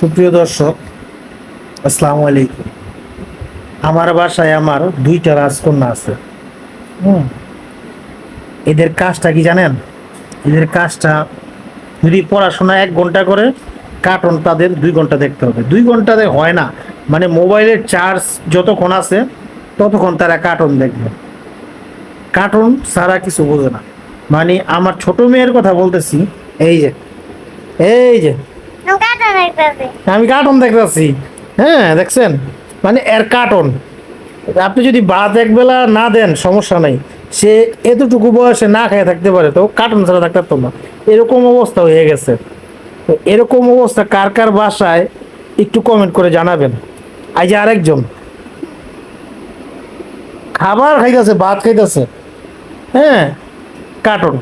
সুপ্রিয় দর্শক, আসসালামু আলাইকুম। আমার বাসায় আমার দুইটা রাজকন্যা আছে। হুম। এদের কাজটা কি জানেন? এদের কাজটা যদি পড়াশোনা এক ঘণ্টা করে কার্টুন তাদের দুই ঘণ্টা দেখতে হবে। দুই ঘন্টাতে হয় না। মানে মোবাইলের চার্জ যতক্ষণ আছে, ততক্ষণ তারা কার্টুন দেখবে। কার্টুন ছাড়া কিছু বোঝে না। মানে আমার ছোট মেয়ের কথা বলতেছি, এই যে এই যে আমি কার্টুন দেখতেছি। হ্যাঁ দেখছেন? মানে এর কার্টুন আপনি যদি ভাত এক বেলা না দেন, সমস্যা নাই। সে এতটুকু বয়সে না খেয়ে থাকতে পারে, তো কার্টুন ছাড়া থাকতে পারতো না। এরকম অবস্থা হয়ে গেছে। তো এরকম অবস্থা কার কার বাসায় একটু কমেন্ট করে জানাবেন। আই যে আরেকজন। খাবার খাইতেছে, ভাত খাইতেছে। হ্যাঁ কার্টুন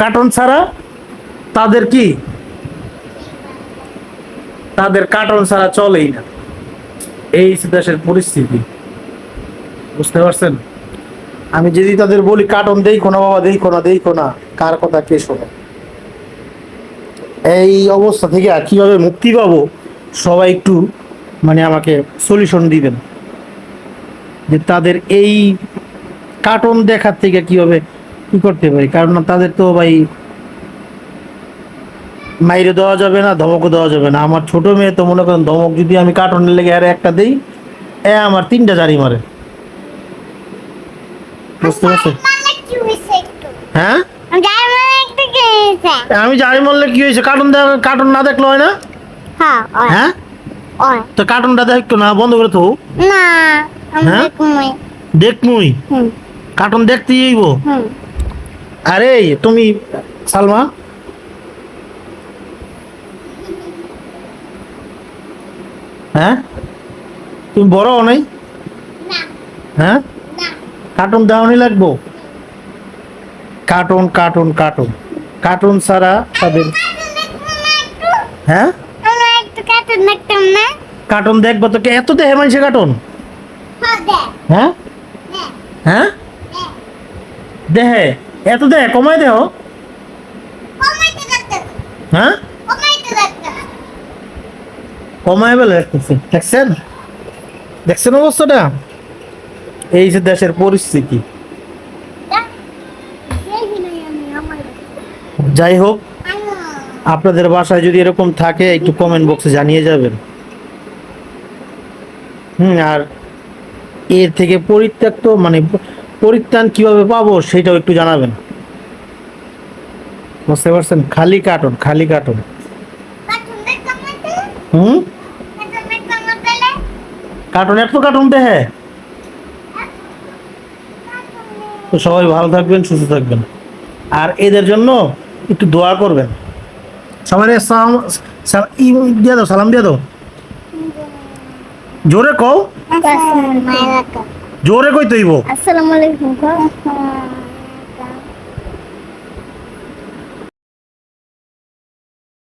কার্টুন ছাড়া তাদের কি তাদের কার্টন ছাড়া চলেই না। এই দেশের পরিস্থিতি। বুঝতে পারছেন? আমি যদি তাদের বলি কার্টন দেখো না বাবা, দেখো না দেখো না, কার কথা কে শোনে? এই অবস্থা থেকে আর কীভাবে মুক্তি পাবো, সবাই একটু মানে আমাকে সলিউশন দিবেন। যে তাদের এই কার্টুন দেখার থেকে কীভাবে কি করতে পারি? কারণ তাদের তো ভাই মাইরে দেওয়া যাবে না ধমকও দেওয়া যাবে না। আমার ছোট মেয়ে তো মনে করেন ধমক যদি আমি কার্টুনের লেগে আর একটা দিই এ আমার তিনটা জারি মারে। বুঝতে হ্যাঁ? আমি জারি মারলে কি হয়েছে? কার্টুন কার্টুন না দেখলে হয় না? হ্যাঁ হ্যাঁ। তো কার্টুনটা দেখতো না বন্ধ করে তো না হ্যাঁ? দেখ মুই কার্টুন দেখতে যাইব হুম। আরে তুমি সালমা হ্যাঁ? তুমি বড় হও নাই? হ্যাঁ? কার্টুন দেওয়ানি লাগবো? Cartoon cartoon cartoon. কার্টুন ছাড়া তাদের হ্যাঁ? কার্টুন দেখব তো কে এত দেহে মানুষে কার্টুন। হ্যাঁ হ্যাঁ? হ্যাঁ? দেহে। এত দেহে? কমাই দেহ? হ্যাঁ? কমাই বেলে দেখতেছি দেখছেন? দেখছেন অবস্থাটা? এই যে দেশের পরিস্থিতি। যাই হোক, আপনাদের বাসায় যদি এরকম থাকে, একটু কমেন্ট বক্সে জানিয়ে যাবেন। হুম, আর এর থেকে পরিত্যক্ত মানে পরিত্রাণ কীভাবে পাবো, সেটাও একটু জানাবেন। বুঝতে পারছেন? খালি কার্টুন খালি কার্টুন হুম কার্টুন দেখতাম না তাহলে কার্টুন এত কার্টুন দেখে তো সবাই ভালো থাকবেন সুস্থ থাকবেন। আর এদের জন্য একটু দোয়া করবেন। সবাই সালাম সাল- দিয়ে দাও সালাম দিয়ে দাও। জোরে কও। জোরে কই তৈব আসসালামু আলাইকুম।